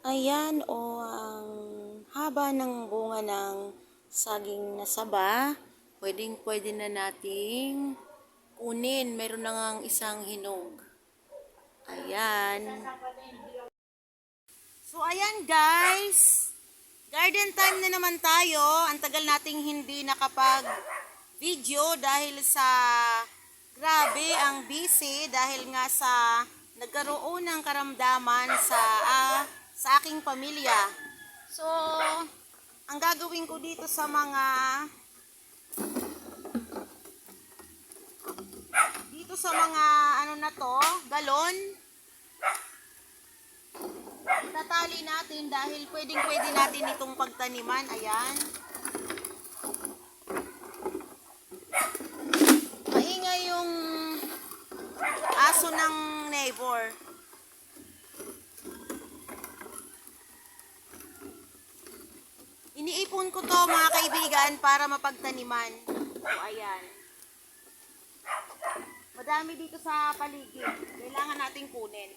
Ayan o ang haba ng bunga ng saging na saba. Pwedeng pwede na nating kunin. Meron na ngang isang hinog. Ayan. So ayan guys. Garden time na naman tayo. Ang tagal nating hindi nakapag video dahil sa grabe ang busy dahil nga sa nagkaroon ng karamdaman sa ah, sa aking pamilya. So, ang gagawin ko dito sa mga dito sa mga ano na to, galon, tatali natin dahil pwedeng pwede natin itong pagtaniman. Ayan. Maingay yung aso ng neighbor. Iniipon ko to mga kaibigan para mapagtaniman. So, ayan. Madami dito sa paligid. Kailangan nating kunin.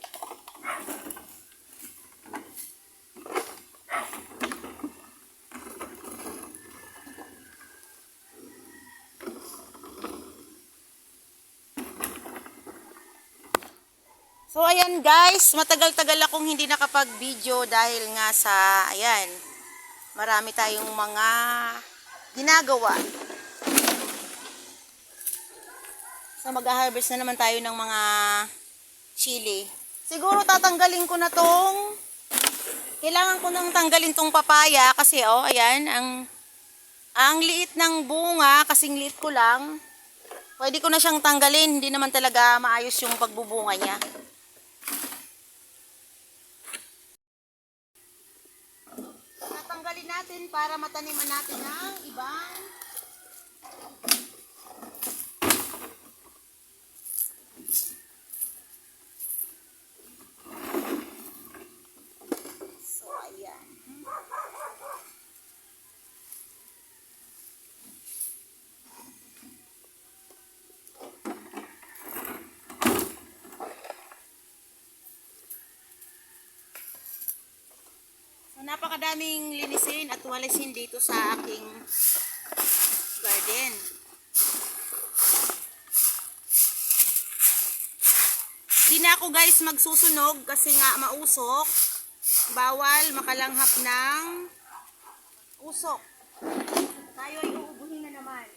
So ayan guys, matagal-tagal akong hindi nakapag-video dahil nga sa, ayan, marami tayong mga ginagawa. So mag-harvest na naman tayo ng mga chili. Siguro tatanggalin ko na tong, kailangan ko nang tanggalin tong papaya kasi oh, ayan, ang, ang liit ng bunga, kasing liit ko lang. Pwede ko na siyang tanggalin, hindi naman talaga maayos yung pagbubunga niya. Tatanggalin natin para mataniman natin ang ibang napakadaming linisin at walisin dito sa aking garden. Di na ako guys magsusunog kasi nga mausok. Bawal makalanghap ng usok. Tayo ay uubuhin na naman.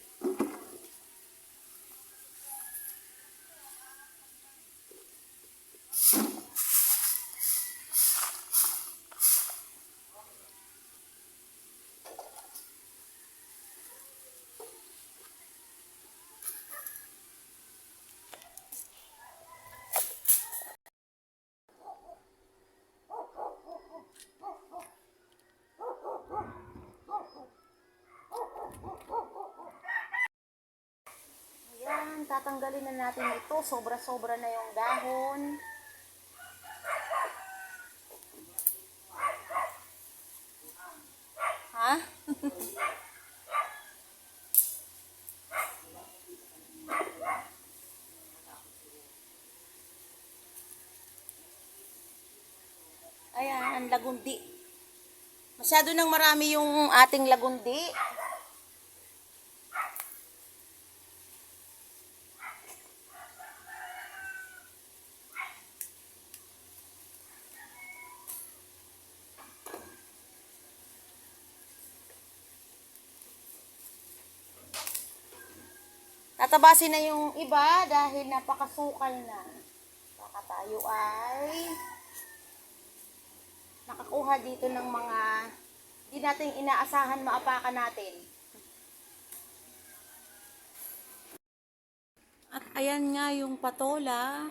Ayan, tatanggalin na natin ito. Sobra-sobra na yung dahon. Ha? Ayan, ang lagundi. Masyado nang marami yung ating lagundi. Tatabasin na yung iba dahil napakasukal na. Baka tayo ay nakakuha dito ng mga di natin inaasahan maapakan natin. At ayan nga yung patola.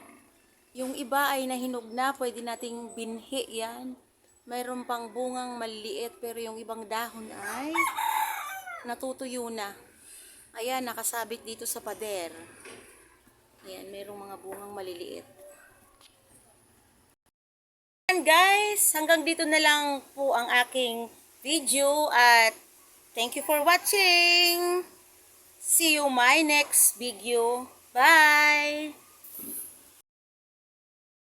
Yung iba ay nahinog na, pwede nating binhi yan. Mayroon pang bungang maliliit pero yung ibang dahon ay natutuyo na. Ayan, nakasabit dito sa pader. Ayan, mayroong mga bungang maliliit. Ayan guys, hanggang dito na lang po ang aking video at thank you for watching. See you my next video. Bye!